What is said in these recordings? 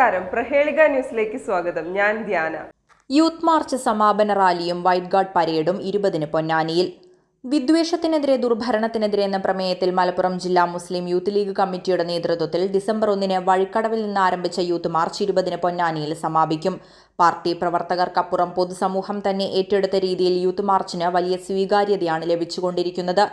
നമസ്കാരം. പ്രഹേളിക ന്യൂസിലേക്ക് സ്വാഗതം. ഞാൻ ധ്യാന. യൂത്ത് മാർച്ച് സമാപന റാലിയും വൈറ്റ് ഗാർഡ് പരേഡും ഇരുപതിന് പൊന്നാനിയിൽ. വിദ്വേഷത്തിനെതിരെ ദുർഭരണത്തിനെതിരെ എന്ന പ്രമേയത്തിൽ മലപ്പുറം ജില്ലാ മുസ്ലിം യൂത്ത് ലീഗ് കമ്മിറ്റിയുടെ നേതൃത്വത്തിൽ ഡിസംബർ ഒന്നിന് വഴിക്കടവിൽ നിന്ന് ആരംഭിച്ച യൂത്ത് മാർച്ച് ഇരുപതിന് പൊന്നാനിയിൽ സമാപിക്കും. പാർട്ടി പ്രവർത്തകർക്കപ്പുറം പൊതുസമൂഹം തന്നെ ഏറ്റെടുത്ത രീതിയിൽ യൂത്ത് മാർച്ചിന് വലിയ സ്വീകാര്യതയാണ് ലഭിച്ചുകൊണ്ടിരിക്കുന്നത്.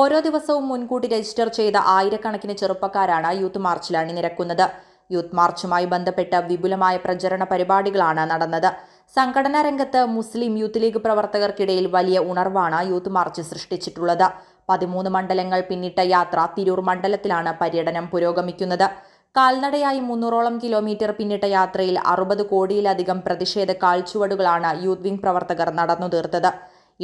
ഓരോ ദിവസവും മുൻകൂട്ടി രജിസ്റ്റർ ചെയ്ത ആയിരക്കണക്കിന് ചെറുപ്പക്കാരാണ് യൂത്ത് മാർച്ചിൽ അണിനിരക്കുന്നത്. യൂത്ത് മാർച്ചുമായി ബന്ധപ്പെട്ട വിപുലമായ പ്രചരണ പരിപാടികളാണ് നടന്നത്. സംഘടനാ രംഗത്ത് മുസ്ലിം യൂത്ത് ലീഗ് പ്രവർത്തകർക്കിടയിൽ വലിയ ഉണർവാണ് യൂത്ത് മാർച്ച് സൃഷ്ടിച്ചിട്ടുള്ളത്. പതിമൂന്ന് മണ്ഡലങ്ങൾ പിന്നിട്ട യാത്ര തിരൂർ മണ്ഡലത്തിലാണ് പര്യടനം പുരോഗമിക്കുന്നത്. കാൽനടയായി മുന്നൂറോളം കിലോമീറ്റർ പിന്നിട്ട യാത്രയിൽ അറുപത് കോടിയിലധികം പ്രതിഷേധ കാൽച്ചുവടുകളാണ് യൂത്ത് വിംഗ് പ്രവർത്തകർ നടന്നു തീർത്തത്.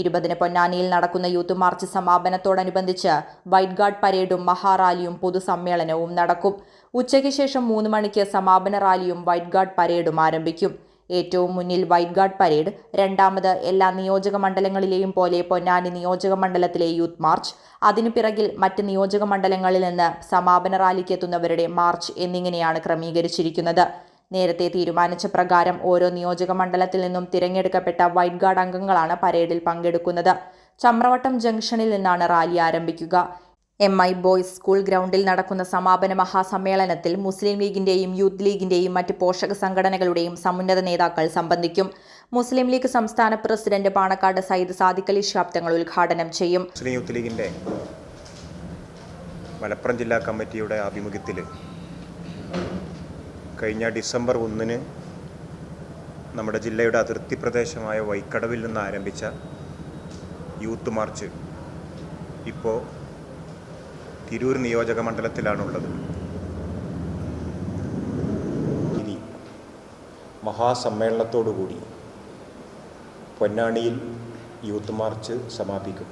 ഇരുപതിന് പൊന്നാനിയിൽ നടക്കുന്ന യൂത്ത് മാർച്ച് സമാപനത്തോടനുബന്ധിച്ച് വൈറ്റ് ഗാർഡ് പരേഡും മഹാറാലിയും പൊതുസമ്മേളനവും നടക്കും. ഉച്ചയ്ക്ക് ശേഷം മൂന്ന് മണിക്ക് സമാപന റാലിയും വൈറ്റ് ഗാർഡ് പരേഡും ആരംഭിക്കും. ഏറ്റവും മുന്നിൽ വൈറ്റ് ഗാർഡ് പരേഡ് രണ്ടാമത് എല്ലാ നിയോജക മണ്ഡലങ്ങളിലെയും പോലെ പൊന്നാനി നിയോജക മണ്ഡലത്തിലെ യൂത്ത് മാർച്ച് അതിനു പിറകിൽ മറ്റ് നിയോജക മണ്ഡലങ്ങളിൽ നിന്ന് സമാപന റാലിക്ക് എത്തുന്നവരുടെ മാർച്ച് എന്നിങ്ങനെയാണ് ക്രമീകരിച്ചിരിക്കുന്നത്. നേരത്തെ തീരുമാനിച്ച പ്രകാരം ഓരോ നിയോജക മണ്ഡലത്തിൽ നിന്നും തിരഞ്ഞെടുക്കപ്പെട്ട വൈറ്റ് ഗാർഡ് അംഗങ്ങളാണ് പരേഡിൽ പങ്കെടുക്കുന്നത്. ചമ്രവട്ടം ജംഗ്ഷനിൽ നിന്നാണ് റാലി ആരംഭിക്കുക. എം ഐ ബോയ്സ് സ്കൂൾ ഗ്രൗണ്ടിൽ നടക്കുന്ന സമാപന മഹാസമ്മേളനത്തിൽ മുസ്ലിം ലീഗിന്റെയും യൂത്ത് ലീഗിന്റെയും മറ്റ് പോഷക സംഘടനകളുടെയും സമുന്നത നേതാക്കൾ സംബന്ധിക്കും. മുസ്ലിം ലീഗ് സംസ്ഥാന പ്രസിഡന്റ് പാണക്കാട് സയ്യിദ് സാദിഖലി അലി തങ്ങൾ ഉദ്ഘാടനം ചെയ്യും. മുസ്ലിം യൂത്ത് ലീഗിന്റെ മലപ്പുറം ജില്ലാ കമ്മിറ്റിയുടെ ആഭിമുഖ്യത്തിൽ കഴിഞ്ഞ ഡിസംബർ ഒന്നിന് നമ്മുടെ ജില്ലയുടെ അതിർത്തി പ്രദേശമായ വൈക്കടവിൽ നിന്ന് ആരംഭിച്ച യൂത്ത് മാർച്ച് ഇപ്പോൾ തിരൂർ നിയോജക മണ്ഡലത്തിലാണുള്ളത്. ഇനി മഹാസമ്മേളനത്തോടുകൂടി പൊന്നാണിയിൽ യൂത്ത് മാർച്ച് സമാപിക്കും.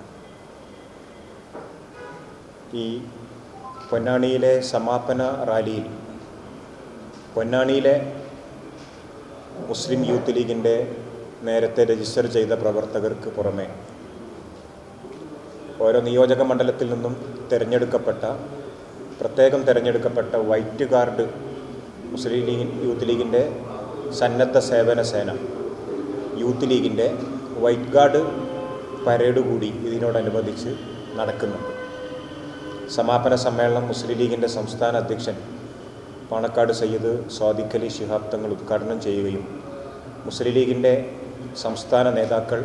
ഈ പൊന്നാണിയിലെ സമാപന റാലിയിൽ പൊന്നാണിയിലെ മുസ്ലിം യൂത്ത് ലീഗിന്റെ നേരത്തെ രജിസ്റ്റർ ചെയ്ത പ്രവർത്തകർക്ക് പുറമെ ഓരോ നിയോജക മണ്ഡലത്തിൽ നിന്നും തിരഞ്ഞെടുക്കപ്പെട്ട പ്രത്യേകം തിരഞ്ഞെടുക്കപ്പെട്ട white guard Muslim League youth ലീഗിന്റെ സന്നദ്ധ സേവന സേന. യൂത്ത് ലീഗിന്റെ വൈറ്റ് ഗാർഡ് പരേഡ് കൂടി ഇതിനോടനുബന്ധിച്ച് നടക്കുന്നുണ്ട്. സമാപന സമ്മേളനം മുസ്ലിം ലീഗിന്റെ സംസ്ഥാന അധ്യക്ഷൻ പാണക്കാട് സയ്യിദ് സ്വാദിഖലി ശിഹാബ് തങ്ങൾ ഉദ്ഘാടനം ചെയ്യുകയും മുസ്ലിം ലീഗിന്റെ സംസ്ഥാന നേതാക്കൾ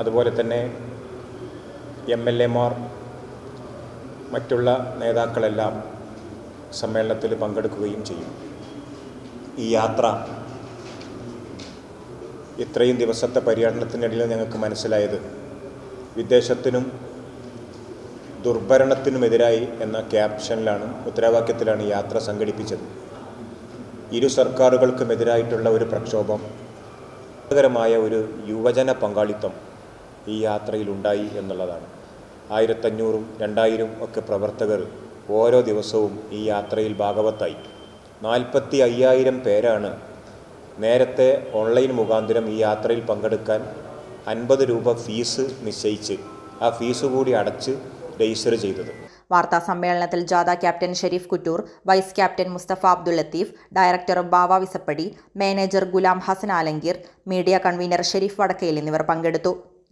അതുപോലെ തന്നെ എം എൽ എമാർ മറ്റുള്ള നേതാക്കളെല്ലാം സമ്മേളനത്തിൽ പങ്കെടുക്കുകയും ചെയ്യും. ഈ യാത്ര ഇത്രയും ദിവസത്തെ പര്യടനത്തിനിടയിൽ ഞങ്ങൾക്ക് മനസ്സിലായത് വിദേശത്തിനും ദുർഭരണത്തിനുമെതിരായി എന്ന ക്യാപ്ഷനിലാണ് മുദ്രാവാക്യത്തിലാണ് യാത്ര സംഘടിപ്പിച്ചത്. ഇരു സർക്കാരുകൾക്കുമെതിരായിട്ടുള്ള ഒരു പ്രക്ഷോഭം ഒരു യുവജന പങ്കാളിത്തം ഈ യാത്രയിലുണ്ടായി എന്നുള്ളതാണ്. ആയിരത്തഞ്ഞൂറും രണ്ടായിരം ഒക്കെ പ്രവർത്തകർ ഓരോ ദിവസവും ഈ യാത്രയിൽ ഭാഗവത്തായി. നാൽപ്പത്തി അയ്യായിരം പേരാണ് നേരത്തെ ഓൺലൈൻ മുഖാന്തരം ഈ യാത്രയിൽ പങ്കെടുക്കാൻ അൻപത് രൂപ ഫീസ് നിശ്ചയിച്ച് ആ ഫീസ് കൂടി അടച്ച് രജിസ്റ്റർ ചെയ്തത്. വാർത്താ സമ്മേളനത്തിൽ ജാഥ captain Sharif Kuttur vice captain Mustafa Abdul Latheef director Bava Visappadi manager Ghulam Hasan Alangir media convener Sharif Vadakkayil എന്നിവർ പങ്കെടുത്തു.